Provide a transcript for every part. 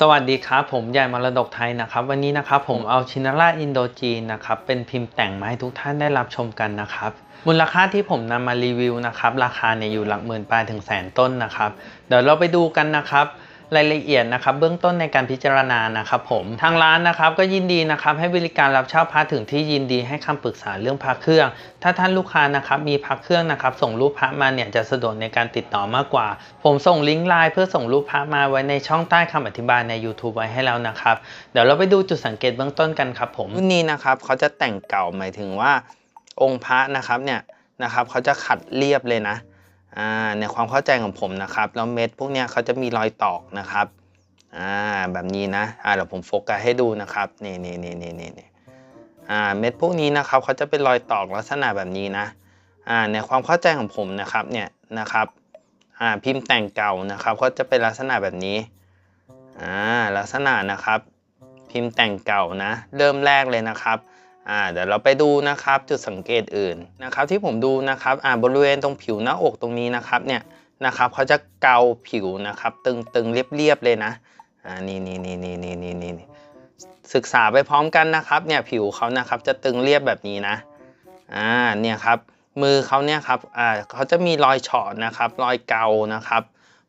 สวัสดีครับ ผมใหญ่มรดกไทยนะครับ วันนี้นะครับผมเอาชินาร่าอินโดจีนนะครับเป็นพิมพ์แต่งมาให้ทุกท่านได้รับชมกันนะครับ มูลค่าที่ผมนำมารีวิวนะครับ ราคาเนี่ยอยู่หลักหมื่นปลายถึงแสนต้นนะครับ เดี๋ยวเราไปดูกันนะครับ รายละเอียดนะครับเบื้องต้นในการพิจารณานะครับผมทางร้านนะครับก็ยินดีนะครับให้บริการรับเช่าพระถึงที่ยินดีให้คำปรึกษาเรื่องพระเครื่อง ถ้าท่านลูกค้านะครับมีพระเครื่องนะครับส่งรูปพระมาเนี่ยจะสะดวกในการติดต่อมากกว่า ผมส่งลิงก์ไลน์เพื่อส่งรูปพระมาไว้ในช่องใต้คำอธิบายใน YouTube ไว้ให้แล้วนะครับเดี๋ยวเราไปดูจุดสังเกตเบื้องต้นกันครับผมรุ่นนี้นะครับเขาจะแต่งเก่าหมายถึงว่าองค์พระนะครับเนี่ยนะครับเขาจะขัดเรียบเลยนะ ในความเข้าใจของผมนะครับแล้วเม็ดพวกนี้เขาจะมีรอยตอกนะครับอ่าแบบนี้นะอ่าเดี๋ยวผมโฟกัสให้ดูนะครับนี่นี่นี่นี่นี่นี่อ่าเม็ดพวกนี้นะครับเขาจะเป็นรอยตอกลักษณะแบบนี้นะอ่าในความเข้าใจของผมนะครับเนี่ยนะครับอ่าพิมพ์แต่งเก่านะครับก็จะเป็นลักษณะแบบนี้อ่าลักษณะนะครับ พิมพ์แต่งเก่านะ เริ่มแรกเลยนะครับ อ่าเดี๋ยวเราไปดูนะครับจุดสังเกตอื่นนะครับที่ผมดูนะครับอ่าบริเวณตรงผิวหน้าอกตรงนี้นะครับเนี่ยนะครับเขาจะเกาผิวนะครับตึงๆเรียบๆเลยนะอ่านี่นี่นี่นี่นี่นี่นี่ศึกษาไปพร้อมกันนะครับเนี่ยผิวเขานะครับจะตึงเรียบแบบนี้นะอ่าเนี่ยครับมือเขาเนี่ยครับอ่าเขาจะมีรอยเฉาะนะครับรอยเกานะครับ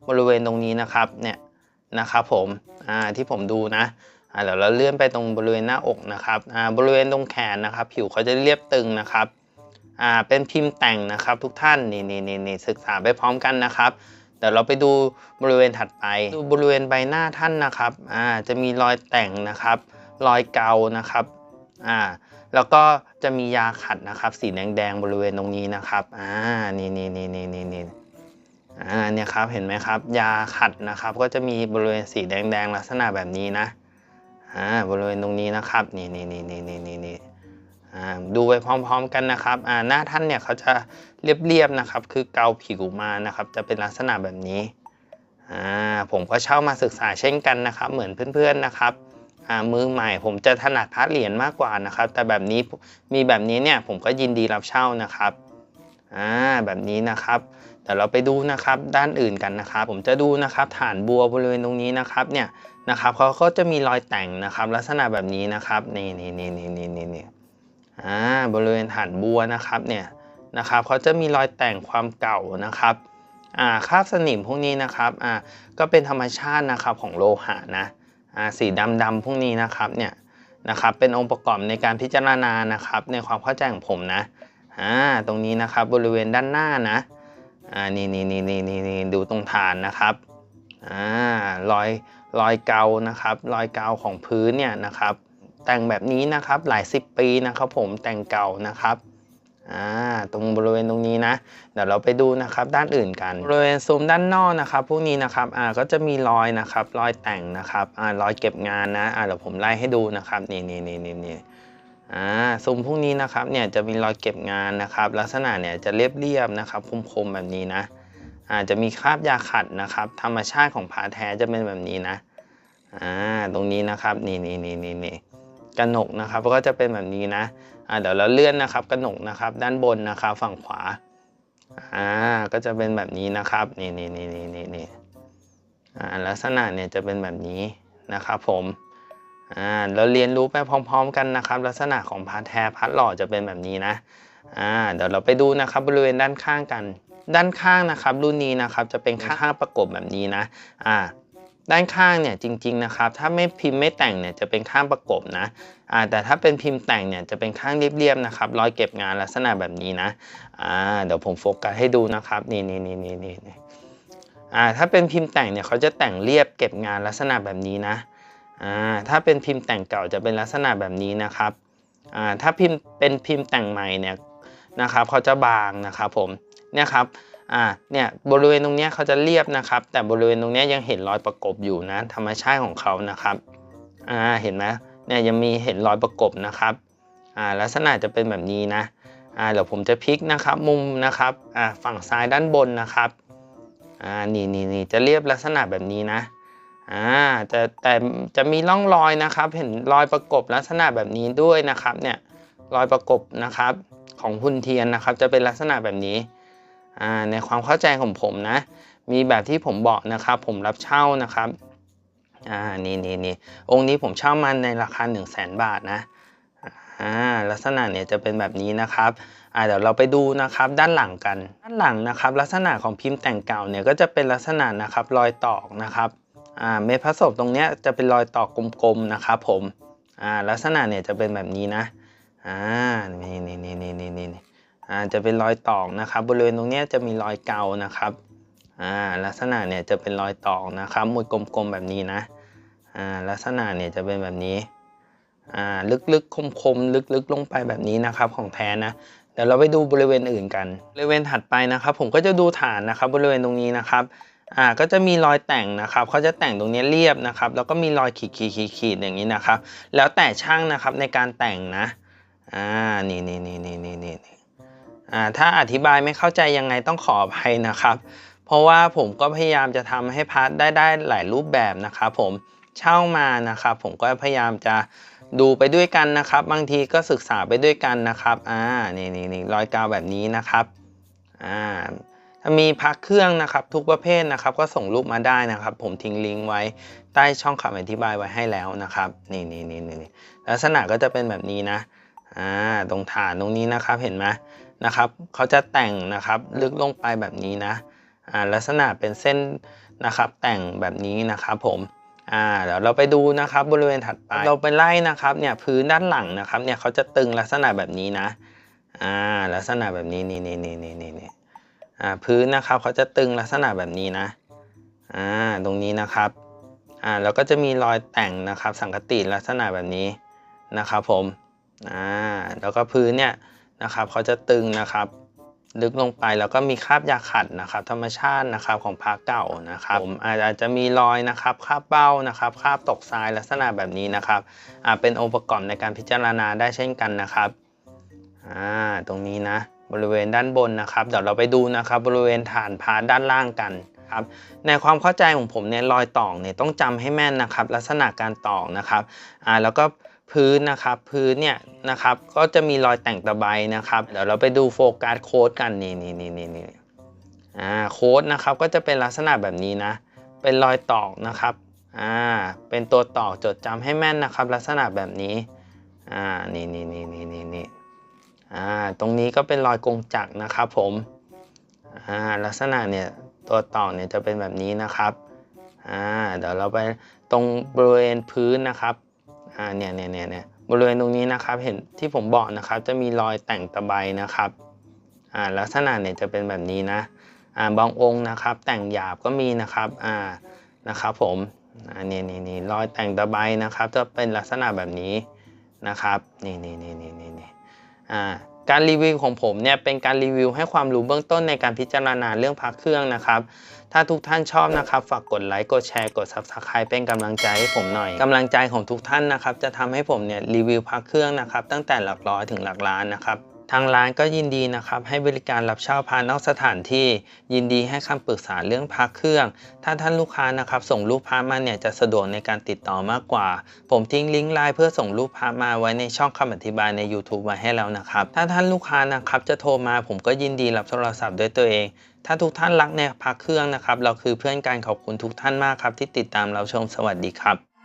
บริเวณตรงนี้นะครับเนี่ยนะครับผมอ่าที่ผมดูนะ อ่าเดี๋ยวเราเลื่อนไปตรงบริเวณหน้าอกนะครับอ่าบริเวณตรงแขนนะครับ ผิวเขาจะเรียบตึงนะครับอ่าเป็นพิมพ์แต่งนะครับทุกท่านนี่นี่นี่นี่ศึกษาไปพร้อมกันนะครับเดี๋ยวเราไปดูบริเวณถัดไป ดูบริเวณใบหน้าท่านนะครับอ่าจะมีรอยแต่งนะครับ รอยเกานะครับอ่าแล้วก็จะมียาขัดนะครับ สีแดงๆบริเวณตรงนี้นะครับอ่านี่นี่นี่นี่นี่นี่อ่าเนี่ยครับเห็นไหมครับ ยาขัดนะครับ ก็จะมีบริเวณสีแดงๆลักษณะแบบนี้นะ อ่าบริเวณตรงนี้นะครับนี่นี่นี่นี่นี่นี่นี่อ่าดูไปพร้อมๆกันนะครับอ่าหน้าท่านเนี่ยเขาจะเรียบๆนะครับ คือเกาผิวมานะครับ จะเป็นลักษณะแบบนี้อ่าผมก็เช่ามาศึกษาเช่นกันนะครับ เหมือนเพื่อนๆนะครับอ่ามือใหม่ผมจะถนัดพาร์ทเหรียญมากกว่านะครับ แต่แบบนี้มีแบบนี้เนี่ยผมก็ยินดีรับเช่านะครับอ่าแบบนี้นะครับ เดี๋ยวเราไปดูนะครับด้านอื่นกันนะครับ ผมจะดูนะครับฐานบัวบริเวณตรงนี้นะครับเนี่ยนะครับเขาก็จะมีรอยแต่งนะครับลักษณะแบบนี้นะครับนี่นี่นี่นี่นี่นี่นี่อ่าบริเวณฐานบัวนะครับเนี่ยนะครับเขาจะมีรอยแต่งความเก่านะครับอ่าคราบสนิมพวกนี้นะครับอ่าก็เป็นธรรมชาตินะครับของโลหะนะอ่าสีดำดำพวกนี้นะครับเนี่ยนะครับเป็นองค์ประกอบในการพิจารณานะครับในความเข้าใจของผมนะอ่าตรงนี้นะครับบริเวณด้านหน้านะ อ่านี่นี่นี่นี่นี่นี่ดูตรงฐานนะครับอ่ารอยรอยเกานะครับรอยเกาของพื้นเนี่ยนะครับ แต่งแบบนี้นะครับหลายสิบปีนะครับผมแต่งเก่านะครับอ่าตรงบริเวณตรงนี้นะ เดี๋ยวเราไปดูนะครับด้านอื่นกัน บริเวณซุ้มด้านนอกนะครับ พวกนี้นะครับอ่าก็จะมีรอยนะครับรอยแต่งนะครับอ่ารอยเก็บงานนะอ่าเดี๋ยวผมไล่ให้ดูนะครับนี่นี่นี่นี่นี่ อ่าซุ้มพวกนี้นะครับเนี่ยจะมีรอยเก็บงานนะครับ ลักษณะเนี่ยจะเรียบๆนะครับคมๆแบบนี้นะอาจจะมีคราบยาขัดนะครับ ธรรมชาติของผาแท้จะเป็นแบบนี้นะอ่าตรงนี้นะครับนี่นี่นี่นี่นี่กระหนกนะครับก็จะเป็นแบบนี้นะอ่าเดี๋ยวเราเลื่อนนะครับกระหนกนะครับ ด้านบนนะครับฝั่งขวาอ่าก็จะเป็นแบบนี้นะครับนี่นี่นี่นี่นี่อ่าลักษณะเนี่ยจะเป็นแบบนี้นะครับผม อ่าเราเรียนรู้ไปพร้อม ๆ กันนะครับ ลักษณะของพาแท้พัดหล่อจะเป็นแบบนี้นะอ่าเดี๋ยวเราไปดูนะครับบริเวณด้านข้างกัน ด้านข้างนะครับ รุ่นนี้นะครับจะเป็นข้างประกบแบบนี้นะอ่าด้านข้างเนี่ยจริงๆนะครับถ้าไม่พิมพ์ไม่แต่งเนี่ยจะเป็นข้างประกบนะอ่าแต่ถ้าเป็นพิมพ์แต่งเนี่ยจะเป็นข้างเรียบๆนะครับรอยเก็บงานลักษณะแบบนี้นะอ่าเดี๋ยวผมโฟกัสให้ดูนะครับนี่นี่นี่นี่นี่อ่าถ้าเป็นพิมพ์แต่งเนี่ยเขาจะแต่งเรียบเก็บงานลักษณะแบบนี้นะ อ่าถ้าเป็นพิมพ์แต่งเก่าจะเป็นลักษณะแบบนี้นะครับอ่าถ้าพิมพ์เป็นพิมพ์แต่งใหม่เนี่ยนะครับเขาจะบางนะครับผมเนี่ยครับอ่าเนี่ยบริเวณตรงนี้เขาจะเรียบนะครับ แต่บริเวณตรงนี้ยยังเห็นรอยประกบอยู่นะธรรมชาติของเขานะครับอ่าเห็นไหมเนี่ยยังมีเห็นรอยประกบนะครับอ่าลักษณะจะเป็นแบบนี้นะอ่าเดี๋ยวผมจะพลิกนะครับมุมนะครับอ่าฝั่งซ้ายด้านบนนะครับอ่านี่นี่นี่จะเรียบลักษณะแบบนี้นะ อ่าแต่แต่จะมีร่องรอยนะครับ เห็นรอยประกบลักษณะแบบนี้ด้วยนะครับเนี่ยรอยประกบนะครับของหุ่นเทียนนะครับ จะเป็นลักษณะแบบนี้อ่าในความเข้าใจของผมนะ มีแบบที่ผมบอกนะครับ ผมรับเช่านะครับอ่านี่นี่นี่องค์นี้ผมเช่ามันในราคา 1 0 0 0 0แสนบาทนะอ่าลักษณะเนี่ยจะเป็นแบบนี้นะครับอ่าเดี๋ยวเราไปดูนะครับด้านหลังกัน ด้านหลังนะครับ ลักษณะของพิมพ์แต่งเก่าเนี่ยก็จะเป็นลักษณะนะครับรอยตอกนะครับ เม็ดพระศพตรงนี้จะเป็นรอยตอกกลมๆนะครับผมลักษณะเนี่ยจะเป็นแบบนี้นะอ่านี่นี่นี่นี่นี่นี่อ่าจะเป็นรอยตอกนะครับ บริเวณตรงนี้จะมีรอยเกานะครับอ่าลักษณะเนี่ยจะเป็นรอยตอกนะครับมุดกลมๆแบบนี้นะอ่าลักษณะเนี่ยจะเป็นแบบนี้อ่าลึกๆคมๆลึกๆลงไปแบบนี้นะครับของแท้นะเดี๋ยวเราไปดูบริเวณอื่นกัน บริเวณถัดไปนะครับ ผมก็จะดูฐานนะครับบริเวณตรงนี้นะครับ อ่าก็จะมีรอยแต่งนะครับเขาจะแต่งตรงนี้เรียบนะครับ แล้วก็มีรอยขีดขีดขีดขีดอย่างนี้นะครับ แล้วแต่ช่างนะครับในการแต่งนะอ่านี่นี่นี่นี่นี่นี่อ่าถ้าอธิบายไม่เข้าใจยังไงต้องขออภัยนะครับ เพราะว่าผมก็พยายามจะทำให้พาร์ทได้ได้หลายรูปแบบนะครับผมเช่ามานะครับ ผมก็พยายามจะดูไปด้วยกันนะครับ บางทีก็ศึกษาไปด้วยกันนะครับอ่านี่นี่นี่รอยกาวแบบนี้นะครับอ่า มีพักเครื่องนะครับ ทุกประเภทนะครับ ก็ส่งรูปมาได้นะครับ ผมทิ้งลิงก์ไว้ใต้ช่องคำอธิบายไว้ให้แล้วนะครับ นี่นี่นี่นี่ลักษณะก็จะเป็นแบบนี้นะอ่าตรงฐานตรงนี้นะครับเห็นไหมนะครับเขาจะแต่งนะครับลึกลงไปแบบนี้นะอ่าลักษณะเป็นเส้นนะครับ แต่งแบบนี้นะครับผมอ่าเดี๋ยวเราไปดูนะครับบริเวณถัดไปเราไปไล่นะครับเนี่ยพื้นด้านหลังนะครับเนี่ยเขาจะตึงลักษณะแบบนี้นะอ่าลักษณะแบบนี้นี่นี่นี่นี่นี่นี่ พื้นนะครับเขาจะตึงลักษณะแบบนี้นะอ่าตรงนี้นะครับอ่าแล้วก็จะมีรอยแต่งนะครับ สังกติลักษณะแบบนี้นะครับผมอ่าแล้วก็พื้นเนี่ยนะครับเขาจะตึงนะครับลึกลงไปแล้วก็มีคราบยาขัดนะครับ ธรรมชาตินะครับของพระเก่านะครับผมอาจจะมีรอยนะครับคราบเบ้านะครับคราบตกทรายลักษณะแบบนี้นะครับเป็นองค์ประกอบในการพิจารณาได้เช่นกันนะครับอ่าตรงนี้นะ บริเวณด้านบนนะครับ เดี๋ยวเราไปดูนะครับบริเวณฐานพระด้านล่างกันครับในความเข้าใจของผมเนี่ยรอยตอกเนี่ยต้องจำให้แม่นนะครับ ลักษณะการตอกนะครับอ่าแล้วก็พื้นนะครับพื้นเนี่ยนะครับก็จะมีรอยแต่งตะไบนะครับ เดี๋ยวเราไปดูโฟกัสโค้ดกันนี่นี่นี่นี่นี่อ่าโค้ดนะครับก็จะเป็นลักษณะแบบนี้นะ เป็นรอยตอกนะครับอ่าเป็นตัวตอกจดจำให้แม่นนะครับ ลักษณะแบบนี้อ่านี่นี่นี่นี่นี่นี่ อ่าตรงนี้ก็เป็นรอยกงจักรนะครับผมอ่าลักษณะเนี่ยตัวต่อเนี่ยจะเป็นแบบนี้นะครับอ่าเดี๋ยวเราไปตรงบริเวณพื้นนะครับอ่าเนี่ยเนี่ยเนี่ยเนี่ยบริเวณตรงนี้นะครับเห็นที่ผมบอกนะครับจะมีรอยแต่งตะไบนะครับอ่าลักษณะเนี่ยจะเป็นแบบนี้นะอ่าบางองค์นะครับแต่งหยาบก็มีนะครับอ่านะครับผมอ่านี่นี่นี่รอยแต่งตะไบนะครับจะเป็นลักษณะแบบนี้นะครับนี่นี่นี่นี่นี่นี่อ่า การรีวิวของผมเนี่ยเป็นการรีวิวให้ความรู้เบื้องต้นในการพิจารณาเรื่องพักเครื่องนะครับ ถ้าทุกท่านชอบนะครับ ฝากกดไลค์กดแชร์กด Subscribe เป็นกำลังใจให้ผมหน่อยกำลังใจของทุกท่านนะครับ จะทำให้ผมเนี่ยรีวิวพักเครื่องนะครับ ตั้งแต่หลักร้อยถึงหลักล้านนะครับ ทางร้านก็ยินดีนะครับให้บริการรับเช่าพานอกสถานที่ ยินดีให้คำปรึกษาเรื่องพักเครื่อง ถ้าท่านลูกค้านะครับส่งรูปพามาเนี่ยจะสะดวกในการติดต่อมากกว่า ผมทิ้งลิงก์ไลน์เพื่อส่งรูปพามาไว้ในช่องคำอธิบายใน YouTube ไว้ให้แล้วนะครับ ถ้าท่านลูกค้านะครับจะโทรมาผมก็ยินดีรับโทรศัพท์ด้วยตัวเอง ถ้าทุกท่านรักในพักเครื่องนะครับเราคือเพื่อนกันขอบคุณทุกท่านมากครับที่ติดตามเราชมสวัสดีครับ